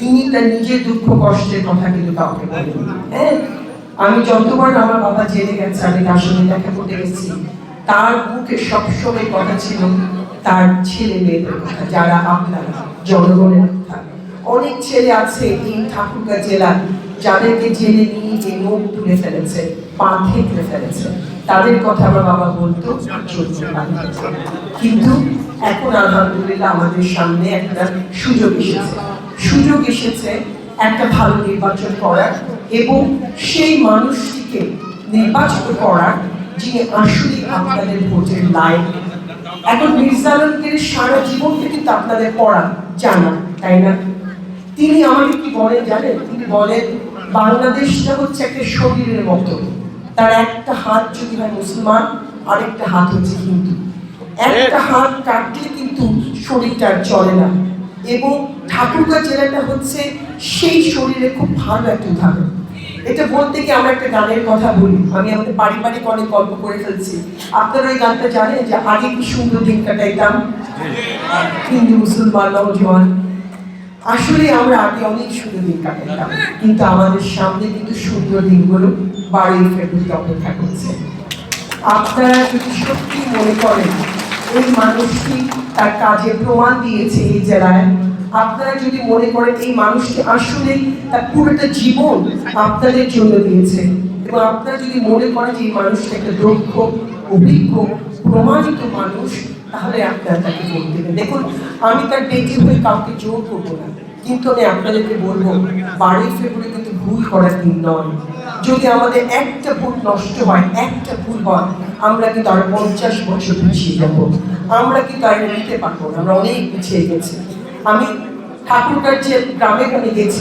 তিনি তার নিজের দুঃখ, কষ্টের কথা কিন্তু কাউকে বলেন হ্যাঁ? আমি যতবার আমার বাবা জেলে গেছে, আমি তার সঙ্গে দেখা করতে গেছি, তার মুখে সবসময় কথা ছিল তার ছেলে মেয়েদের কথা, যারা আপনার জনগণের কথা। অনেক ছেলে আছে এই ঠাকুরগাঁ জেলার যাদেরকে জেলে নিয়ে যে মুখ তুলে ফেলেছে পা থেকলে ফেলেছে। তাদের কথা আমার বাবা বলতো কিন্তু এখন আলহামদুলিল্লাহ আমাদের সামনে একটা সুযোগ এসেছে। সুযোগ এসেছে একটা ভালো নির্বাচন করার এবং সেই মানুষটিকে নির্বাচিত করার যিনি আসলে আপনাদের ভোটের লায়ক। এখন মির্জা আলমগীর সারা জীবনকে কিন্তু আপনাদের পড়া জানা তাই না? তিনি আমাকে কি বলেন জানেন? তিনি বলেন বাংলাদেশটা হচ্ছে একটা শরীরের মতো। তার একটা হাত যদি হয় মুসলমান আরেকটা হাত হচ্ছে হিন্দু। একটা হাত কাটলে কিন্তু শরীরটা চলে না। এবং ঠাকুরগাঁ জেলাটা হচ্ছে সেই শরীরে খুব ভালো একটা উদাহরণ। এটা বলতে গিয়ে আমরা একটা গানের কথা বলি। আমি আমাদের পারিবারিক অনেক গল্প করে ফেলছি। আপনারা ওই গানটা জানেন যে আগে কি সুন্দর দিন কাটাইতাম? হিন্দু, মুসলমান নওজোয়ান আসলে আমরা আগে অনেক সুন্দর দিন কাটাইতাম। কিন্তু আমাদের সামনে কিন্তু সুন্দর দিনগুলো বারোই ফেব্রুয়ারি অপেক্ষা করছে। আপনারা যদি সত্যি মনে করেন এই মানুষটি তার কাজে প্রমাণ দিয়েছে এই জেলায়। আপনারা যদি মনে করেন এই মানুষটি আসলে তার পুরোটা জীবন আপনাদের জন্য দিয়েছে, এবং আপনারা যদি মনে করেন যে এই মানুষটা একটা দক্ষ, অভিজ্ঞ, প্রমাণিত মানুষ, তাহলে আপনারা তাকে ভোট দেবেন। দেখুন, আমি তার বেটি হয়ে কাউকে জোর করব না, কিন্তু আমি আপনাদেরকে বলব, বারোই ফেব্রুয়ারি কিন্তু ভুল করার দিন নয়। যদি আমাদের একটা ভুল নষ্ট হয়, একটা ভুল হয়, আমরা কিন্তু আরও পঞ্চাশ বছর পিছিয়ে যাব। আমরা কিন্তু আর নিতে পারব না, আমরা অনেক পিছিয়ে গেছি। আমি ঠাকুরগার যে গ্রামে গ্রামে গেছি।